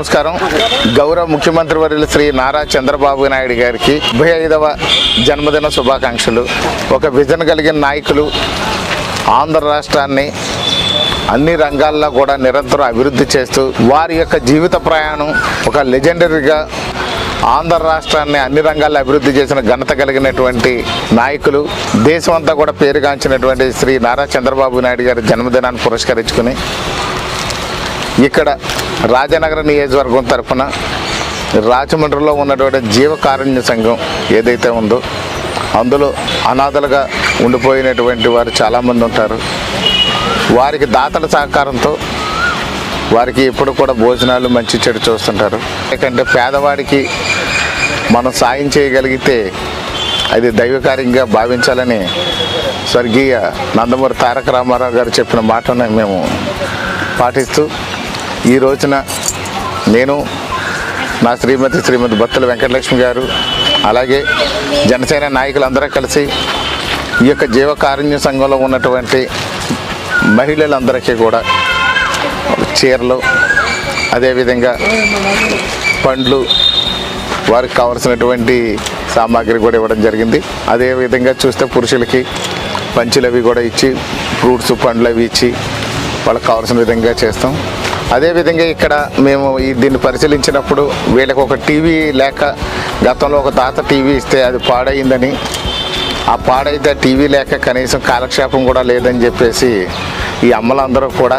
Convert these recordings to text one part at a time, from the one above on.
నమస్కారం. గౌరవ ముఖ్యమంత్రి వర్యులు శ్రీ నారా చంద్రబాబు నాయుడు గారికి డెబ్బై ఐదవ జన్మదిన శుభాకాంక్షలు. ఒక విజన్ కలిగిన నాయకులు ఆంధ్ర రాష్ట్రాన్ని అన్ని రంగాల్లో కూడా నిరంతరం అభివృద్ధి చేస్తూ వారి యొక్క జీవిత ప్రయాణం ఒక లెజెండరీగా ఆంధ్ర రాష్ట్రాన్ని అన్ని రంగాల్లో అభివృద్ధి చేసిన ఘనత కలిగినటువంటి నాయకులు దేశమంతా కూడా పేరుగాంచినటువంటి శ్రీ నారా చంద్రబాబు నాయుడు గారి జన్మదినాన్ని పురస్కరించుకుని ఇక్కడ రాజనగర నియోజకవర్గం తరఫున రాజమండ్రిలో ఉన్నటువంటి జీవకారుణ్య సంఘం ఏదైతే ఉందో అందులో అనాథలుగా ఉండిపోయినటువంటి వారు చాలామంది ఉంటారు. వారికి దాతల సహకారంతో వారికి ఎప్పుడు కూడా భోజనాలు మంచి చెడు చూస్తుంటారు. ఎందుకంటే పేదవాడికి మనం సాయం చేయగలిగితే అది దైవకార్యంగా భావించాలని స్వర్గీయ నందమూరి తారక రామారావు గారు చెప్పిన మాటను మేము పాటిస్తూ ఈ రోజున నేను నా శ్రీమతి శ్రీమతి భక్తుల వెంకటలక్ష్మి గారు అలాగే జనసేన నాయకులందరూ కలిసి ఈ యొక్క జీవకారుణ్య సంఘంలో ఉన్నటువంటి మహిళలందరికీ కూడా చీరలు అదేవిధంగా పండ్లు వారికి కావలసినటువంటి సామాగ్రి కూడా ఇవ్వడం జరిగింది. అదేవిధంగా చూస్తే పురుషులకి పంచులు అవి కూడా ఇచ్చి ఫ్రూట్స్ పండ్లు అవి ఇచ్చి వాళ్ళకి కావాల్సిన విధంగా చేస్తాం. అదేవిధంగా ఇక్కడ మేము ఈ దీన్ని పరిశీలించినప్పుడు వీళ్ళకి ఒక టీవీ లేక గతంలో ఒక తాత టీవీ ఇస్తే అది పాడైందని ఆ పాడైతే టీవీ లేక కనీసం కాలక్షేపం కూడా లేదని చెప్పేసి ఈ అమ్మలందరూ కూడా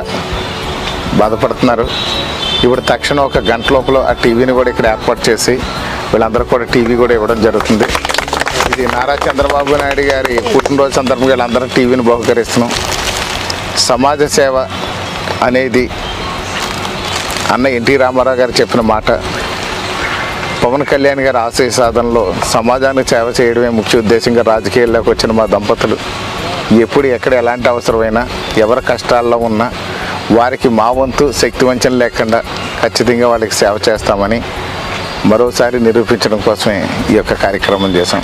బాధపడుతున్నారు. ఇప్పుడు తక్షణం ఒక గంట లోపల ఆ టీవీని కూడా ఇక్కడ ఏర్పాటు చేసి వీళ్ళందరూ కూడా టీవీ కూడా ఇవ్వడం జరుగుతుంది. ఇది నారా చంద్రబాబు నాయుడు గారి పుట్టినరోజు సందర్భంగా వీళ్ళందరూ టీవీని బహుకరిస్తున్నాం. సమాజ సేవ అనేది అన్న ఎన్టీ రామారావు గారు చెప్పిన మాట పవన్ కళ్యాణ్ గారి ఆశయ సాధనలో సమాజానికి సేవ చేయడమే ముఖ్య ఉద్దేశంగా రాజకీయాల్లోకి వచ్చిన మా దంపతులు. ఎప్పుడు ఎక్కడ ఎలాంటి అవసరమైనా ఎవరి కష్టాల్లో ఉన్నా వారికి మా వంతు శక్తి వంచన లేకుండా ఖచ్చితంగా వాళ్ళకి సేవ చేస్తామని మరోసారి నిరూపించడం కోసమే ఈ యొక్క కార్యక్రమం చేశాం.